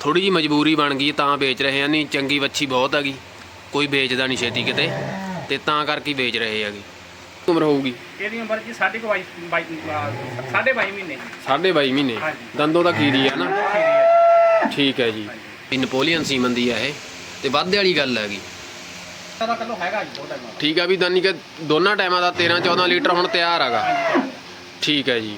ਥੋੜੀ ਜੀ ਮਜਬੂਰੀ ਬਣ ਗਈ ਤਾਂ ਵੇਚ ਰਹੇ ਆ। ਨਹੀਂ ਚੰਗੀ ਵੱਛੀ ਬਹੁਤ ਹੈਗੀ ਕੋਈ ਵੇਚਦਾ ਨਹੀਂ ਛੇਤੀ ਕਿਤੇ ਤੇ ਤਾਂ ਕਰਕੇ ਹੀ ਵੇਚ ਰਹੇ ਹੈਗੇ। ਉਮਰ ਹੋਊਗੀ। ਇਹਦੀ ਉਮਰ ਜੀ? ਸਾਢੇ ਕੁ ਬਾਈ ਬਾਈ ਅਹ ਸਾਢੇ ਬਾਈ ਮਹੀਨੇ ਸਾਢੇ 22 ਮਹੀਨੇ। ਹਾਂਜੀ। ਦੰਦੋਂ ਦਾ ਕੀੜੀ ਆ ਨਾ। ਹੈ ਠੀਕ ਹੈ ਜੀ। ਇਹ ਨਪੋਲੀਅਨ ਸੀਮਨ ਦੀ ਆ ਇਹ। ਤੇ ਵਾਧੇ ਵਾਲੀ ਗੱਲ ਹੈਗੀ ਸਾਰਾ ਕਿਲੋ ਹੈਗਾ ਜੀ ਬਹੁਤ ਟਾਈਮ ਠੀਕ ਆ ਵੀ ਦਾਨੀ ਕਿ ਦੋਨਾਂ ਟਾਈਮਾਂ ਦਾ 13 14 ਲੀਟਰ ਹੁਣ ਤਿਆਰ ਹੈਗਾ। ਠੀਕ ਹੈ ਜੀ।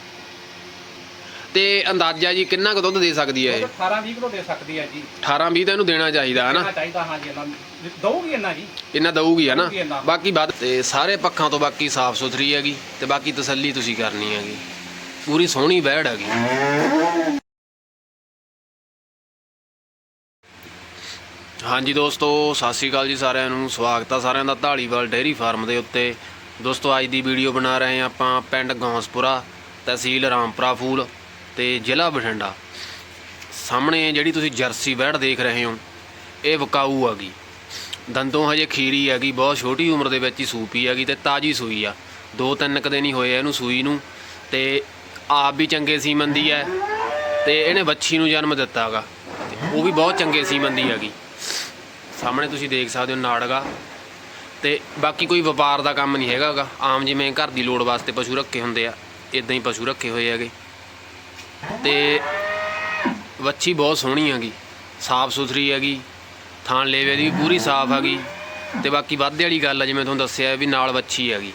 ਤੇ ਅੰਦਾਜ਼ਾ ਜੀ ਕਿੰਨਾ ਕੁ ਦੁੱਧ ਦੇ ਸਕਦੀ ਹੈ ਇਹ? 18 20 ਕਿਲੋ ਦੇ ਸਕਦੀ ਹੈ ਜੀ। 18 20 ਤਾਂ ਇਹਨੂੰ ਦੇਣਾ ਚਾਹੀਦਾ ਹੈ ਨਾ ਦੇਣਾ ਚਾਹੀਦਾ ਹਾਂ ਜੀ ਇਹਨਾਂ ਨੂੰ। ਦਊਗੀ ਇਹਨਾਂ ਜੀ? ਇਹਨਾਂ ਦਊਗੀ ਹੈ ਨਾ ਦਊਗੀ ਇਹਨਾਂ। ਬਾਕੀ ਵੱਧ ਤੇ ਸਾਰੇ ਪੱਖਾਂ ਤੋਂ ਬਾਕੀ ਸਾਫ਼ ਸੁਥਰੀ ਹੈਗੀ ਤੇ ਬਾਕੀ ਤਸੱਲੀ ਤੁਸੀਂ ਕਰਨੀ ਹੈਗੀ। ਪੂਰੀ ਸੋਹਣੀ ਬੈੜ ਹੈਗੀ। ਹਾਂਜੀ ਦੋਸਤੋ ਸਤਿ ਸ਼੍ਰੀ ਅਕਾਲ ਜੀ ਸਾਰਿਆਂ ਨੂੰ। ਸਵਾਗਤ ਆ ਸਾਰਿਆਂ ਦਾ ਢਾਲੀਵਾਲ ਡੇਅਰੀ ਫਾਰਮ ਦੇ ਉੱਤੇ। ਦੋਸਤੋ ਅੱਜ ਦੀ ਵੀਡੀਓ ਬਣਾ ਰਹੇ ਹਾਂ ਆਪਾਂ ਪਿੰਡ ਗੌਂਸਪੁਰਾ ਤਹਿਸੀਲ ਰਾਮਪੁਰਾ ਫੂਲ। ਤੇ ਜ਼ਿਲ੍ਹਾ ਬਠਿੰਡਾ। ਸਾਹਮਣੇ ਜਿਹੜੀ ਤੁਸੀਂ ਜਰਸੀ ਬੈੜ ਦੇਖ ਰਹੇ ਹੋ, ਇਹ ਵਕਾਊ ਹੈਗੀ। ਦੰਦੋਂ ਹਜੇ ਖੀਰੀ ਹੈਗੀ, ਬਹੁਤ ਛੋਟੀ ਉਮਰ ਦੇ ਵਿੱਚ ਹੀ ਸੂਪੀ ਹੈਗੀ ਤੇ ਤਾਜੀ ਸੂਈ ਆ। ਦੋ ਤਿੰਨ ਕਦੇ ਨਹੀਂ ਹੋਏ ਇਹਨੂੰ ਸੂਈ ਨੂੰ ਤੇ ਆਪ ਵੀ ਚੰਗੇ ਸੀਮਨ ਦੀ ਹੈ ਤੇ ਇਹਨੇ ਬੱਚੀ ਨੂੰ ਜਨਮ ਦਿੱਤਾ ਹੈਗਾ ਉਹ ਵੀ ਬਹੁਤ ਚੰਗੇ ਸੀਮਨ ਦੀ ਹੈਗੀ। ਸਾਹਮਣੇ ਤੁਸੀਂ ਦੇਖ ਸਕਦੇ ਹੋ ਨਾੜਗਾ ਤੇ ਬਾਕੀ ਕੋਈ ਵਪਾਰ ਦਾ ਕੰਮ ਨਹੀਂ ਹੈਗਾਗਾ ਆਮ ਜਿਵੇਂ ਘਰ ਦੀ ਲੋੜ ਵਾਸਤੇ ਪਸ਼ੂ ਰੱਖੇ ਹੁੰਦੇ ਆ ਇਦਾਂ ਹੀ ਪਸ਼ੂ ਰੱਖੇ ਹੋਏ ਹੈਗੇ। ਤੇ ਵੱਛੀ ਬਹੁਤ ਸੋਹਣੀ ਹੈਗੀ, ਸਾਫ਼ ਸੁਥਰੀ ਹੈਗੀ ਥਾਣ ਲੇਵੇ ਦੀ ਵੀ ਪੂਰੀ ਸਾਫ਼ ਹੈਗੀ ਤੇ ਬਾਕੀ ਵਾਧੇ ਵਾਲੀ ਗੱਲ ਆ, ਜਿਵੇਂ ਤੁਹਾਨੂੰ ਦੱਸਿਆ ਵੀ ਨਾਲ ਵੱਛੀ ਹੈਗੀ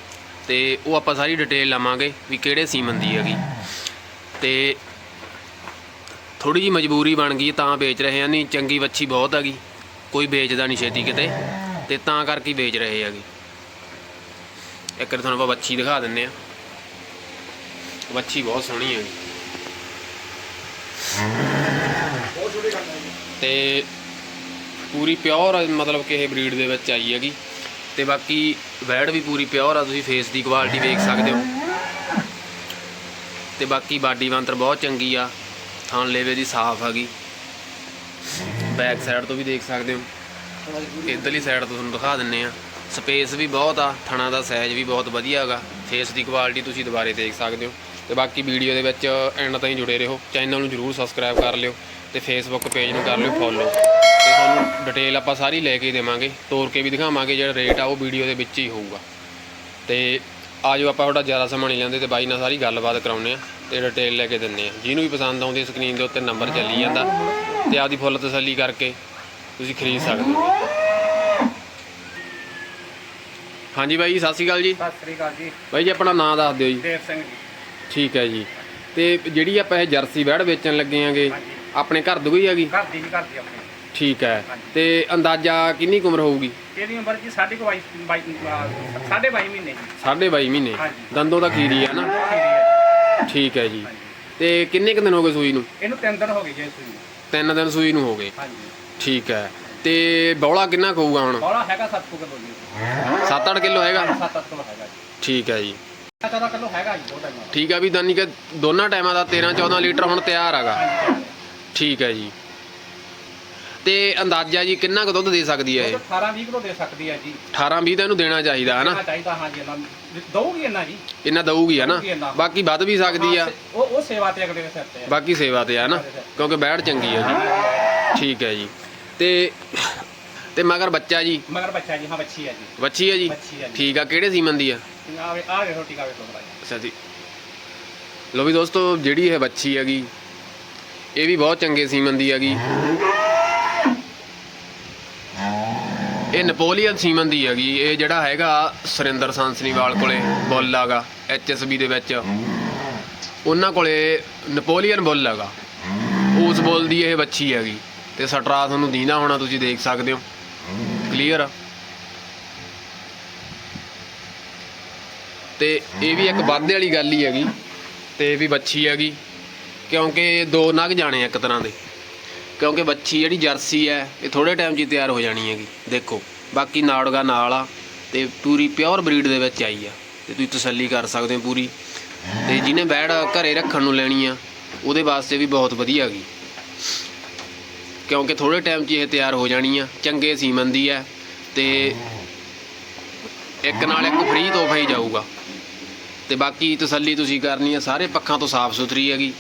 ਤੇ ਉਹ ਆਪਾਂ ਸਾਰੀ ਡਿਟੇਲ ਲਵਾਂਗੇ ਵੀ ਕਿਹੜੇ ਸੀਮਨ ਦੀ ਹੈਗੀ ਤੇ ਥੋੜੀ ਜੀ ਮਜਬੂਰੀ ਬਣ ਗਈ, ਤਾਂ ਵੇਚ ਰਹੇ ਆ ਨਹੀਂ ਚੰਗੀ ਵੱਛੀ ਬਹੁਤ ਹੈਗੀ, ਕੋਈ ਵੇਚਦਾ ਨਹੀਂ ਛੇਤੀ ਕਿਤੇ ਤੇ ਤਾਂ ਕਰਕੇ ਵੇਚ ਰਹੇ ਹੈਗੇ। ਇੱਕ ਤੁਹਾਨੂੰ ਆਪਾਂ ਵੱਛੀ ਦਿਖਾ ਦਿੰਨੇ ਆ ਵੱਛੀ ਬਹੁਤ ਸੋਹਣੀ ਹੈਗੀ। ਤੇ ਪੂਰੀ ਪਿਓਰ ਮਤਲਬ ਕਿ ਇਹ ਬਰੀਡ ਦੇ ਵਿੱਚ ਆਈ ਹੈਗੀ। ਤੇ ਬਾਕੀ ਵੈੜ ਵੀ ਪੂਰੀ ਪਿਓਰ ਆ, ਤੁਸੀਂ ਫੇਸ ਦੀ ਕੁਆਲਿਟੀ ਵੇਖ ਸਕਦੇ ਹੋ। ਤੇ ਬਾਕੀ ਬਾਡੀ ਬੰਤਰ ਬਹੁਤ ਚੰਗੀ ਆ ਥਣ ਲੇਵੇ ਦੀ ਸਾਫ਼ ਹੈਗੀ। ਬੈਕ ਸਾਈਡ ਤੋਂ ਵੀ ਦੇਖ ਸਕਦੇ ਹੋ। ਇਧਰਲੀ ਸਾਈਡ ਤੋਂ ਤੁਹਾਨੂੰ ਦਿਖਾ ਦਿੰਨੇ ਆ। ਸਪੇਸ ਵੀ ਬਹੁਤ ਆ, ਥਣਾ ਦਾ ਸਾਈਜ਼ ਵੀ ਬਹੁਤ ਵਧੀਆ ਹੈਗਾ। ਫੇਸ ਦੀ ਕੁਆਲਿਟੀ ਤੁਸੀਂ ਦੁਬਾਰੇ ਦੇਖ ਸਕਦੇ ਹੋ। ਤੇ ਬਾਕੀ ਵੀਡੀਓ ਦੇ ਵਿੱਚ ਐਂਡ ਤਾਈਂ ਜੁੜੇ ਰਹੋ। ਚੈਨਲ ਨੂੰ ਜਰੂਰ ਸਬਸਕ੍ਰਾਈਬ ਕਰ ਲਿਓ। ਤੇ ਫੇਸਬੁੱਕ ਪੇਜ ਨੂੰ ਕਰ ਲਿਓ ਫੋਲੋ ਤੇ ਤੁਹਾਨੂੰ ਡਿਟੇਲ ਆਪਾਂ ਸਾਰੀ ਲੈ ਕੇ ਦੇਵਾਂਗੇ। ਤੋਰ ਕੇ ਵੀ ਦਿਖਾਵਾਂਗੇ ਜਿਹੜਾ ਰੇਟ ਆ ਉਹ ਵੀਡੀਓ ਦੇ ਵਿੱਚ ਹੀ ਹੋਊਗਾ। ਤੇ ਆਜੋ ਆਪਾਂ ਤੁਹਾਡਾ ਜ਼ਿਆਦਾ ਸਮਾਂ ਨਹੀਂ ਲੈਂਦੇ ਤੇ ਬਾਈ ਨਾਲ ਸਾਰੀ ਗੱਲਬਾਤ ਕਰਾਉਂਦੇ ਆ ਤੇ ਡਿਟੇਲ ਲੈ ਕੇ ਦਿੰਨੇ ਆ ਜਿਹਨੂੰ ਵੀ ਪਸੰਦ ਆਉਂਦੀ ਸਕਰੀਨ ਦੇ ਉੱਤੇ ਨੰਬਰ ਚੱਲੀ ਜਾਂਦਾ। ਤੇ ਆਪਦੀ ਫੁੱਲ ਤਸੱਲੀ ਕਰਕੇ ਤੁਸੀਂ ਖਰੀਦ ਸਕਦੇ ਹੋ। ਹਾਂਜੀ ਬਾਈ ਜੀ, ਸਤਿ ਸ਼੍ਰੀ ਅਕਾਲ ਜੀ। ਸਤਿ ਸ੍ਰੀ ਅਕਾਲ ਜੀ। ਬਾਈ ਜੀ ਆਪਣਾ ਨਾਮ ਦੱਸ ਦਿਓ ਜੀ। ਦੇਵ ਸਿੰਘ ਜੀ। ਠੀਕ ਹੈ ਜੀ। ਤੇ ਜਿਹੜੀ ਆਪਾਂ ਇਹ ਜਰਸੀ ਵੈੜ ਵੇਚਣ ਲੱਗੇ ਆਂਗੇ ਹਾਂਜੀ। ਆਪਣੇ ਘਰ ਦੀ ਹੀ ਹੈਗੀ? ਘਰ ਦੀ ਜੀ ਘਰ ਦੀ ਆਪਣੀ। ਠੀਕ ਹੈ। ਤੇ ਅੰਦਾਜ਼ਾ ਕਿੰਨੀ ਕੁ ਉਮਰ ਹੋਊਗੀ? ਇਹਦੀ ਉਮਰ ਜੀ ਸਾਢੇ ਕੁ ਬਾਈ ਬਾਈ ਅਹ ਸਾਢੇ ਬਾਈ ਮਹੀਨੇ ਜੀ। ਸਾਢੇ 22 ਮਹੀਨੇ। ਹਾਂਜੀ। ਦੰਦੋਂ ਦਾ ਕੀੜੀ ਆ ਨਾ? ਹੈ ਠੀਕ ਹੈ ਜੀ। ਤੇ ਕਿੰਨੇ ਕੁ ਦਿਨ ਹੋ ਗਏ ਸੂਈ ਨੂੰ? ਇਹਨੂੰ ਤਿੰਨ ਦਿਨ ਹੋ ਗਏ ਜੀ ਇਸ ਨੂੰ। ਤਿੰਨ ਦਿਨ ਸੂਈ ਨੂੰ ਹੋ ਗਏ। ਹਾਂਜੀ। ਠੀਕ ਹੈ। ਤੇ ਬੌਲਾ ਕਿੰਨਾ ਕੁ ਹੋਊਗਾ ਹੁਣ? ਬੋਲਾ ਹੈਗਾ 7 ਕਿਲੋ ਜੀ। 7-8 ਕਿਲੋ ਹੈਗਾ? 7 ਕਿਲੋ ਹੈਗਾ ਜੀ। ਠੀਕ ਹੈ ਜੀ। 14 ਕਿਲੋ ਹੈਗਾ ਜੀ ਬਹੁਤ ਟਾਈਮ ਠੀਕ ਹੈ ਵੀ ਦਾਨੀ ਕਿ ਦੋਨਾਂ ਟਾਈਮਾਂ ਦਾ 13-14 ਲੀਟਰ ਹੁਣ ਤਿਆਰ ਹੈਗਾ। ਠੀਕ ਹੈ ਜੀ। ਤੇ ਅੰਦਾਜ਼ਾ ਜੀ ਕਿੰਨਾ ਕੁ ਦੁੱਧ ਦੇ ਸਕਦੀ ਹੈ ਇਹ? 18 20 ਕਿਲੋ ਦੇ ਸਕਦੀ ਹੈ ਜੀ। 18-20 ਤਾਂ ਇਹਨੂੰ ਦੇਣਾ ਚਾਹੀਦਾ ਹੈ ਨਾ? ਦੇਣਾ ਚਾਹੀਦਾ ਹਾਂ ਜੀ ਇਹਨਾਂ। ਦਊਗੀ ਇਹਨਾਂ ਜੀ? ਇਹਨਾਂ ਦਊਗੀ ਹੈ ਨਾ? ਦਊਗੀ। ਬਾਕੀ ਵੱਧ ਵੀ ਸਕਦੀ ਆ। ਉਹ ਉਹ ਸੇਵਾ ਤੇ ਅਗਲੇ ਦੇ ਸਿਰ ਤੇ ਹੈ ਬਾਕੀ ਸੇਵਾ ਤੇ ਆ ਨਾ? ਕਿਉਂਕਿ ਬੈੜ ਚੰਗੀ ਹੈ ਜੀ। ਠੀਕ ਹੈ ਜੀ। ਤੇ ਤੇ ਮਗਰ ਬੱਚਾ ਜੀ? ਮਗਰ ਬੱਚਾ ਜੀ ਹਾਂ ਬੱਚੀ ਹੈ ਜੀ। ਬੱਚੀ ਹੈ ਜੀ? ਠੀਕ ਆ ਕਿਹੜੇ ਸੀਮਨ ਦੀ ਆ? ਆਵੇ ਆ ਵੇ ਰੋਟੀ ਕਾਵੇ ਤੋਂ ਅੱਛਾ ਜੀ। ਲੋ ਵੀ ਦੋਸਤੋ ਜਿਹੜੀ ਇਹ ਬੱਚੀ ਹੈਗੀ ਇਹ ਵੀ ਬਹੁਤ ਚੰਗੇ ਸੀਮਨ ਦੀ ਹੈਗੀ। ਇਹ ਨਪੋਲੀਅਨ ਸੀਮਨ ਦੀ ਹੈਗੀ। ਇਹ ਜਿਹੜਾ ਹੈਗਾ ਸੁਰਿੰਦਰ ਸੰਸਨੀਵਾਲ ਕੋਲੇ, ਬੁੱਲ ਹੈਗਾ ਐਚਐਸਬੀ ਦੇ ਵਿੱਚ। ਉਹਨਾਂ ਕੋਲੇ ਨਪੋਲੀਅਨ ਬੁੱਲ ਹੈਗਾ। ਉਸ ਬੁੱਲ ਦੀ ਇਹ ਬੱਚੀ ਹੈਗੀ। ਤੇ ਸਟਰਾ ਤੁਹਾਨੂੰ ਦੀਂਦਾ ਹੋਣਾ ਤੁਸੀਂ ਦੇਖ ਸਕਦੇ ਹੋ। ਕਲੀਅਰ ਤੇ ਇਹ ਵੀ ਇੱਕ ਵਾਧੇ ਵਾਲੀ ਗੱਲ ਹੀ ਹੈਗੀ। ਤੇ ਇਹ ਵੀ ਬੱਚੀ ਹੈਗੀ। ਕਿਉਂਕਿ ਦੋ ਨਗ ਜਾਣੇ ਆ ਇੱਕ ਤਰ੍ਹਾਂ ਦੇ। ਕਿਉਂਕਿ ਬੱਚੀ ਜਿਹੜੀ ਜਰਸੀ ਹੈ, ਇਹ ਥੋੜੇ ਟਾਈਮ 'ਚ ਹੀ ਤਿਆਰ ਹੋ ਜਾਣੀ ਹੈਗੀ, ਦੇਖੋ। ਬਾਕੀ ਨਾੜਗਾ ਨਾਲ ਆ ਤੇ ਪੂਰੀ ਪਿਓਰ ਬਰੀਡ ਦੇ ਵਿੱਚ ਆਈ ਆ। ਤੇ ਤੁਸੀਂ ਤਸੱਲੀ ਕਰ ਸਕਦੇ ਹੋ ਪੂਰੀ। ਤੇ ਜਿਹਨੇ ਬੈੜ ਘਰੇ ਰੱਖਣ ਨੂੰ ਲੈਣੀ ਆ, ਉਹਦੇ ਵਾਸਤੇ ਵੀ ਬਹੁਤ ਵਧੀਆ ਹੈਗੀ ਕਿਉਂਕਿ ਥੋੜੇ ਟਾਈਮ 'ਚ ਇਹ ਤਿਆਰ ਹੋ ਜਾਣੀ ਆ, ਚੰਗੇ ਸੀਮਨ ਦੀ ਹੈ ਤੇ ਇੱਕ ਨਾਲ ਇੱਕ ਫ੍ਰੀ ਤੋਹਫਾ ਹੀ ਜਾਊਗਾ। ਤੇ ਬਾਕੀ ਤਸੱਲੀ ਤੁਸੀਂ ਕਰਨੀ ਆ, ਸਾਰੇ ਪੱਖਾਂ ਤੋਂ ਸਾਫ਼ ਸੁਥਰੀ ਹੈਗੀ।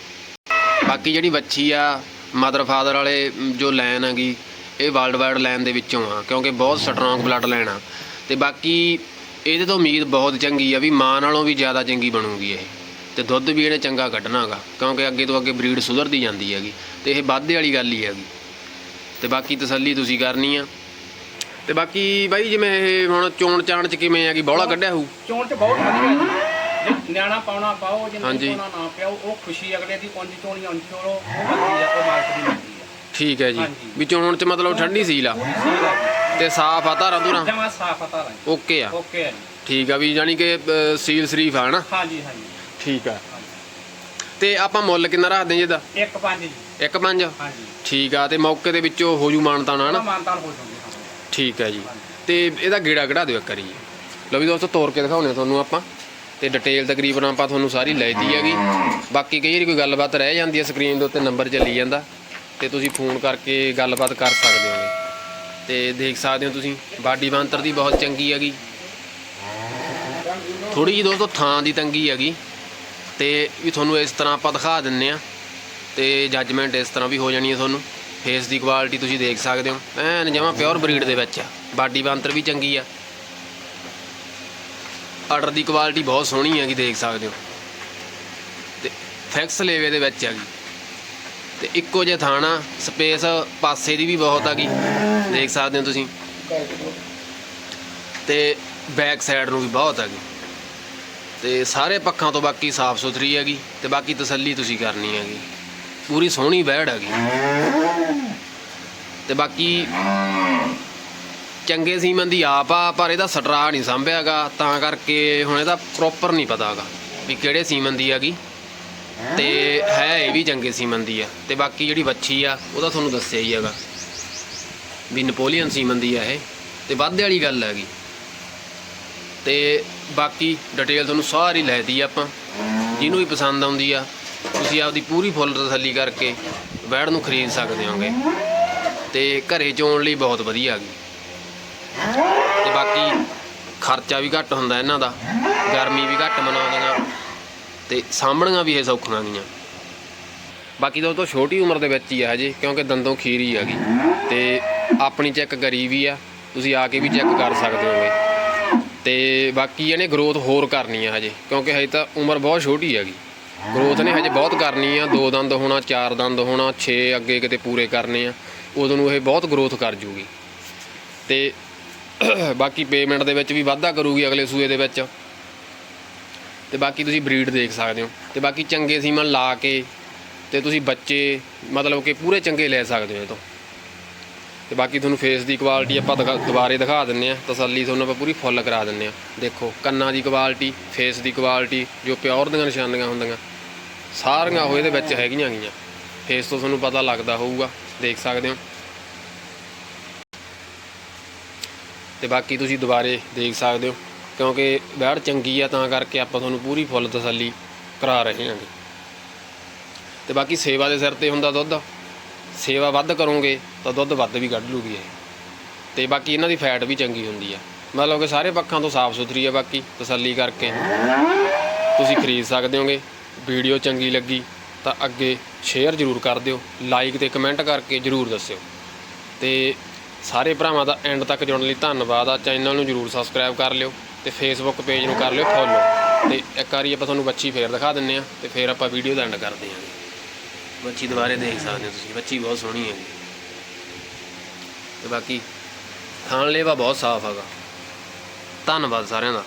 ਬਾਕੀ ਜਿਹੜੀ ਵੱਛੀ ਆ ਮਦਰ ਫਾਦਰ ਵਾਲੇ ਜੋ ਲਾਈਨ ਹੈਗੀ ਇਹ ਵਰਲਡ ਵਾਈਡ ਲਾਈਨ ਦੇ ਵਿੱਚੋਂ ਆ ਕਿਉਂਕਿ ਬਹੁਤ ਸਟਰੋਂਗ ਬਲੱਡ ਲਾਈਨ ਆ। ਤੇ ਬਾਕੀ ਇਹਦੇ ਤੋਂ ਉਮੀਦ ਬਹੁਤ ਚੰਗੀ ਆ ਵੀ ਮਾਂ ਨਾਲੋਂ ਵੀ ਜ਼ਿਆਦਾ ਚੰਗੀ ਬਣੂਗੀ ਇਹ। ਤੇ ਦੁੱਧ ਵੀ ਇਹਨੇ ਚੰਗਾ ਕੱਢਣਾਗਾ ਕਿਉਂਕਿ ਅੱਗੇ ਤੋਂ ਅੱਗੇ ਬਰੀਡ ਸੁਧਰਦੀ ਜਾਂਦੀ ਹੈਗੀ ਤੇ ਇਹ ਵਾਧੇ ਵਾਲੀ ਗੱਲ ਹੀ ਹੈਗੀ। ਤੇ ਬਾਕੀ ਤਸੱਲੀ ਤੁਸੀਂ ਕਰਨੀ ਆ। ਤੇ ਬਾਕੀ ਬਾਈ ਜਿਵੇਂ ਇਹ ਹੁਣ ਚੋਣ ਚਾਣ ਚ ਕਿਵੇਂ ਹੈਗੀ ਬੌਲਾ ਕੱਢਿਆ ਹੋਊ? ਚੋਣ ਚ ਬਹੁਤ ਵਧੀਆ। ਨਿਆਣਾ ਪਾਉਣਾ ਪਾਓ ਜੇ ਹਾਂਜੀ। ਨਹੀਂ ਪਾਉਣਾ ਨਾ ਪਿਆਓ ਉਹ ਖੁਸ਼ੀ ਅਗਲੇ ਦੀ ਪੌਂਜੀ ਚੋਣੀ ਆਂ ਚੋਲੋ ਉਹ ਬੰਦੀ ਆ ਉਹ ਮਾਲਕ ਦੀ ਆ। ਠੀਕ ਹੈ ਜੀ। ਹਾਂਜੀ। ਵੀ ਚੋਣ ਚ ਮਤਲਬ ਠੰਡੀ ਸੀਲ ਆ। ਆ ਤੇ ਸਾਫ਼ ਆ ਧਾਰਾ ਧੁਰਾ? ਜਮਾ ਸਾਫ਼ ਪਤਾ ਰਹੇ ਓਕੇ ਆ। ਓਕੇ ਆ ਜੀ। ਠੀਕ ਆ ਵੀ ਜਾਨੀ ਕਿ ਅ, ਸੀਲ ਸ਼ਰੀਫ ਆ ਨਾ ਹਾਂਜੀ ਹਾਂਜੀ। ਠੀਕ ਆ। ਤੇ ਆਪਾਂ ਮੁੱਲ ਕਿੰਨਾ ਰੱਖਦੇ ਜੀ ਇਹਦਾ? ਇੱਕ ਪੰਜ ਜੀ। ਇੱਕ ਪੰਜ? ਹਾਂਜੀ। ਠੀਕ ਆ ਤੇ ਮੌਕੇ ਦੇ ਵਿੱਚੋਂ ਹੋ ਜੂ ਮਾਨਤਾ ਨਾ ਉਹਦਾ ਨਾ ਮਾਨਤਾਨ ਹੋ ਜਾਂਦੇ ਹਾਂ। ਠੀਕ ਹੈ ਜੀ। ਤੇ ਇਹਦਾ ਗੇੜਾ ਕਢਾ ਦਿਓ ਇੱਕ ਵਾਰੀ ਲਓ ਵੀ ਦੋਸਤੋ ਤੋੜ ਕੇ ਦਿਖਾਉਣੇ ਤੁਹਾਨੂੰ ਆਪਾਂ। ਤੇ ਡਿਟੇਲ ਤਕਰੀਬਨ ਆਪਾਂ ਤੁਹਾਨੂੰ ਸਾਰੀ ਲੈਤੀ ਹੈਗੀ। ਬਾਕੀ ਕਈ ਵਾਰੀ ਕੋਈ ਗੱਲਬਾਤ ਰਹਿ ਜਾਂਦੀ ਹੈ ਸਕਰੀਨ ਦੇ ਉੱਤੇ ਨੰਬਰ ਚੱਲੀ ਜਾਂਦਾ। ਤੇ ਤੁਸੀਂ ਫੋਨ ਕਰਕੇ ਗੱਲਬਾਤ ਕਰ ਸਕਦੇ ਹੋਗੇ ਤੇ ਦੇਖ ਸਕਦੇ ਹੋ ਤੁਸੀਂ, ਬਾਡੀ ਬਾਂਤਰ ਦੀ ਬਹੁਤ ਚੰਗੀ ਹੈਗੀ। ਥੋੜੀ ਜਿਹੀ ਦੋਸਤੋ ਥਾਂ ਦੀ ਤੰਗੀ ਹੈਗੀ। ਤੇ ਵੀ ਤੁਹਾਨੂੰ ਇਸ ਤਰ੍ਹਾਂ ਆਪਾਂ ਦਿਖਾ ਦਿੰਨੇ ਆ ਤੇ ਜੱਜਮੈਂਟ ਇਸ ਤਰ੍ਹਾਂ ਵੀ ਹੋ ਜਾਣੀ ਹੈ ਤੁਹਾਨੂੰ। ਫੇਸ ਦੀ ਕੁਆਲਿਟੀ ਤੁਸੀਂ ਦੇਖ ਸਕਦੇ ਹੋ। ਐਨ ਜਮਾ ਪਿਓਰ ਬਰੀਡ ਦੇ ਵਿੱਚ ਆ। ਬਾਡੀ ਬਾਂਤਰ ਵੀ ਚੰਗੀ ਆ। ਆਰਡਰ ਦੀ ਕੁਆਲਿਟੀ ਬਹੁਤ ਸੋਹਣੀ ਹੈਗੀ ਦੇਖ ਸਕਦੇ ਹੋ। ਤੇ ਫੈਕਸ ਲੇਵੇ ਦੇ ਵਿੱਚ ਹੈਗੀ ਤੇ ਇੱਕੋ ਜਿਹਾ ਥਾਣਾ ਸਪੇਸ ਪਾਸੇ ਦੀ ਵੀ ਬਹੁਤ ਹੈਗੀ ਦੇਖ ਸਕਦੇ ਹੋ ਤੁਸੀਂ। ਤੇ ਬੈਕ ਸਾਈਡ ਨੂੰ ਵੀ ਬਹੁਤ ਹੈਗੀ ਤੇ ਸਾਰੇ ਪੱਖਾਂ ਤੋਂ ਬਾਕੀ ਸਾਫ਼ ਸੁਥਰੀ ਹੈਗੀ ਤੇ ਬਾਕੀ ਤਸੱਲੀ ਤੁਸੀਂ ਕਰਨੀ ਹੈਗੀ ਪੂਰੀ ਸੋਹਣੀ ਬੈੜ ਹੈਗੀ ਤੇ ਬਾਕੀ ਚੰਗੇ ਸੀਮਨ ਦੀ ਆਪ ਆ, ਪਰ ਇਹਦਾ ਸਟਰਾ ਨਹੀਂ ਸੰਭਿਆਗਾ। ਤਾਂ ਕਰਕੇ ਹੁਣ ਇਹਦਾ ਪ੍ਰੋਪਰ ਨਹੀਂ ਪਤਾਗਾ ਵੀ ਕਿਹੜੇ ਸੀਮਨ ਦੀ ਹੈਗੀ। ਤੇ ਹੈ ਇਹ ਵੀ ਚੰਗੇ ਸੀਮਨ ਦੀ ਆ। ਤੇ ਬਾਕੀ ਜਿਹੜੀ ਵੱਛੀ ਆ ਉਹਦਾ ਤੁਹਾਨੂੰ ਦੱਸਿਆ ਹੀ ਹੈਗਾ। ਵੀ ਨਪੋਲੀਅਨ ਸੀਮਨ ਦੀ ਆ ਇਹ। ਤੇ ਵਾਧੇ ਵਾਲੀ ਗੱਲ ਹੈਗੀ। ਤੇ ਬਾਕੀ ਡਿਟੇਲ ਤੁਹਾਨੂੰ ਸਾਰੀ ਲੈਤੀ ਆਪਾਂ। ਜਿਹਨੂੰ ਵੀ ਪਸੰਦ ਆਉਂਦੀ ਆ, ਤੁਸੀਂ ਆਪਦੀ ਪੂਰੀ ਫੁੱਲ ਤਸੱਲੀ ਕਰਕੇ ਬੈੜ ਨੂੰ ਖਰੀਦ ਸਕਦੇ ਹੋਗੇ। ਤੇ ਘਰੇ ਚੋਣ ਲਈ ਬਹੁਤ ਵਧੀਆ ਗਈ ਤੇ ਬਾਕੀ ਖਰਚਾ ਵੀ ਘੱਟ ਹੁੰਦਾ ਇਹਨਾਂ ਦਾ, ਗਰਮੀ ਵੀ ਘੱਟ ਮਨਾਉਂਦੀਆਂ ਤੇ ਸਾਂਭਣੀਆਂ ਵੀ ਇਹ ਸੌਖੀਆਂ ਦੀਆਂ ਬਾਕੀ ਤਾਂ ਉਹ ਤੋਂ ਛੋਟੀ ਉਮਰ ਦੇ ਵਿੱਚ ਹੀ ਆ ਹਜੇ, ਕਿਉਂਕਿ ਦੰਦੋਂ ਖੀਰੀ ਹੈਗੀ ਤੇ ਆਪਣੀ ਚੈੱਕ ਕਰੀ ਵੀ ਆ, ਤੁਸੀਂ ਆ ਕੇ ਵੀ ਚੈੱਕ ਕਰ ਸਕਦੇ ਹੋਗੇ। ਤੇ ਬਾਕੀ ਇਹਨੇ ਗਰੋਥ ਹੋਰ ਕਰਨੀ ਆ ਹਜੇ, ਕਿਉਂਕਿ ਹਜੇ ਤਾਂ ਉਮਰ ਬਹੁਤ ਛੋਟੀ ਹੈਗੀ। ਗਰੋਥ ਨੇ ਹਜੇ ਬਹੁਤ ਕਰਨੀ ਆ, ਦੋ ਦੰਦ ਹੋਣਾ, ਚਾਰ ਦੰਦ ਹੋਣਾ 6 ਅੱਗੇ ਕਿਤੇ ਪੂਰੇ ਕਰਨੇ ਆ, ਉਦੋਂ ਨੂੰ ਇਹ ਬਹੁਤ ਗਰੋਥ ਕਰ ਜੂਗੀ। ਤੇ ਬਾਕੀ ਪੇਮੈਂਟ ਦੇ ਵਿੱਚ ਵੀ ਵਾਧਾ ਕਰੂਗੀ ਅਗਲੇ ਸੂਏ ਦੇ ਵਿੱਚ। ਤੇ ਬਾਕੀ ਤੁਸੀਂ ਬਰੀਡ ਦੇਖ ਸਕਦੇ ਹੋ। ਤੇ ਬਾਕੀ ਚੰਗੇ ਸੀਮਨ ਲਾ ਕੇ ਤੇ ਤੁਸੀਂ ਬੱਚੇ, ਮਤਲਬ ਕਿ ਪੂਰੇ ਚੰਗੇ ਲੈ ਸਕਦੇ ਹੋ ਇਹ ਤੋਂ। ਤੇ ਬਾਕੀ ਤੁਹਾਨੂੰ ਫੇਸ ਦੀ ਕੁਆਲਿਟੀ ਆਪਾਂ ਦੁਬਾਰੇ ਦਿਖਾ ਦਿੰਨੇ ਆ ਤਸੱਲੀ ਤੁਹਾਨੂੰ ਆਪਾਂ ਪੂਰੀ ਫੁੱਲ ਕਰਾ ਦਿੰਨੇ ਆ ਦੇਖੋ, ਕੰਨਾਂ ਦੀ ਕੁਆਲਿਟੀ ਫੇਸ ਦੀ ਕੁਆਲਿਟੀ ਜੋ ਪਿਓਰ ਦੀਆਂ ਨਿਸ਼ਾਨੀਆਂ ਹੁੰਦੀਆਂ, ਸਾਰੀਆਂ ਉਹ ਇਹਦੇ ਵਿੱਚ ਹੈਗੀਆਂ ਗੀਆਂ। ਫੇਸ ਤੋਂ ਤੁਹਾਨੂੰ ਪਤਾ ਲੱਗਦਾ ਹੋਊਗਾ। ਦੇਖ ਸਕਦੇ ਹੋ। ਤੇ ਬਾਕੀ ਤੁਸੀਂ ਦੁਬਾਰੇ ਦੇਖ ਸਕਦੇ ਹੋ, ਕਿਉਂਕਿ ਬੈੜ ਚੰਗੀ ਆ, ਤਾਂ ਕਰਕੇ ਆਪਾਂ ਤੁਹਾਨੂੰ ਪੂਰੀ ਫੁੱਲ ਤਸੱਲੀ ਕਰਾ ਰਹੇ ਹਾਂਗੇ। ਤੇ ਬਾਕੀ ਸੇਵਾ ਦੇ ਸਿਰ ਤੇ ਹੁੰਦਾ ਦੁੱਧ, ਸੇਵਾ ਵੱਧ ਕਰੋਗੇ ਤਾਂ ਦੁੱਧ ਵੱਧ ਵੀ ਕੱਢ ਲੂਗੀ ਇਹ। ਤੇ ਬਾਕੀ ਇਹਨਾਂ ਦੀ ਫੈਟ ਵੀ ਚੰਗੀ ਹੁੰਦੀ ਆ। ਮਤਲਬ ਕਿ ਸਾਰੇ ਪੱਖਾਂ ਤੋਂ ਸਾਫ਼ ਸੁਥਰੀ ਆ ਬਾਕੀ ਤਸੱਲੀ ਕਰਕੇ। ਤੁਸੀਂ ਖਰੀਦ ਸਕਦੇ ਹੋਗੇ, ਵੀਡੀਓ ਚੰਗੀ ਲੱਗੀ ਤਾਂ ਅੱਗੇ ਸ਼ੇਅਰ ਜ਼ਰੂਰ ਕਰ ਦਿਓ, ਲਾਈਕ ਤੇ ਕਮੈਂਟ ਕਰਕੇ ਜ਼ਰੂਰ ਦੱਸਿਓ। ਤੇ ਸਾਰੇ ਭਰਾਵਾਂ ਦਾ ਐਂਡ ਤੱਕ ਜੁੜਨ ਲਈ ਧੰਨਵਾਦ ਆ। ਚੈਨਲ ਨੂੰ ਜ਼ਰੂਰ ਸਬਸਕ੍ਰਾਈਬ ਕਰ ਲਿਓ ਤੇ ਫੇਸਬੁੱਕ ਪੇਜ ਨੂੰ ਕਰ ਲਿਓ ਫੋਲੋ ਤੇ ਇੱਕ ਵਾਰੀ ਆਪਾਂ ਤੁਹਾਨੂੰ ਬੱਚੀ ਫੇਰ ਦਿਖਾ ਦਿੰਨੇ ਆ ਤੇ ਫੇਰ ਆਪਾਂ ਵੀਡੀਓ ਦਾ ਐਂਡ ਕਰਦੇ ਹਾਂ ਬੱਚੀ ਦੁਬਾਰੇ ਦੇਖ ਸਕਦੇ ਹੋ ਤੁਸੀਂ। ਬੱਚੀ ਬਹੁਤ ਸੋਹਣੀ ਹੈ ਤੇ ਬਾਕੀ ਥਾਣ ਲੇਵਾ ਬਹੁਤ ਸਾਫ਼ ਹੈਗਾ। ਧੰਨਵਾਦ ਸਾਰਿਆਂ ਦਾ।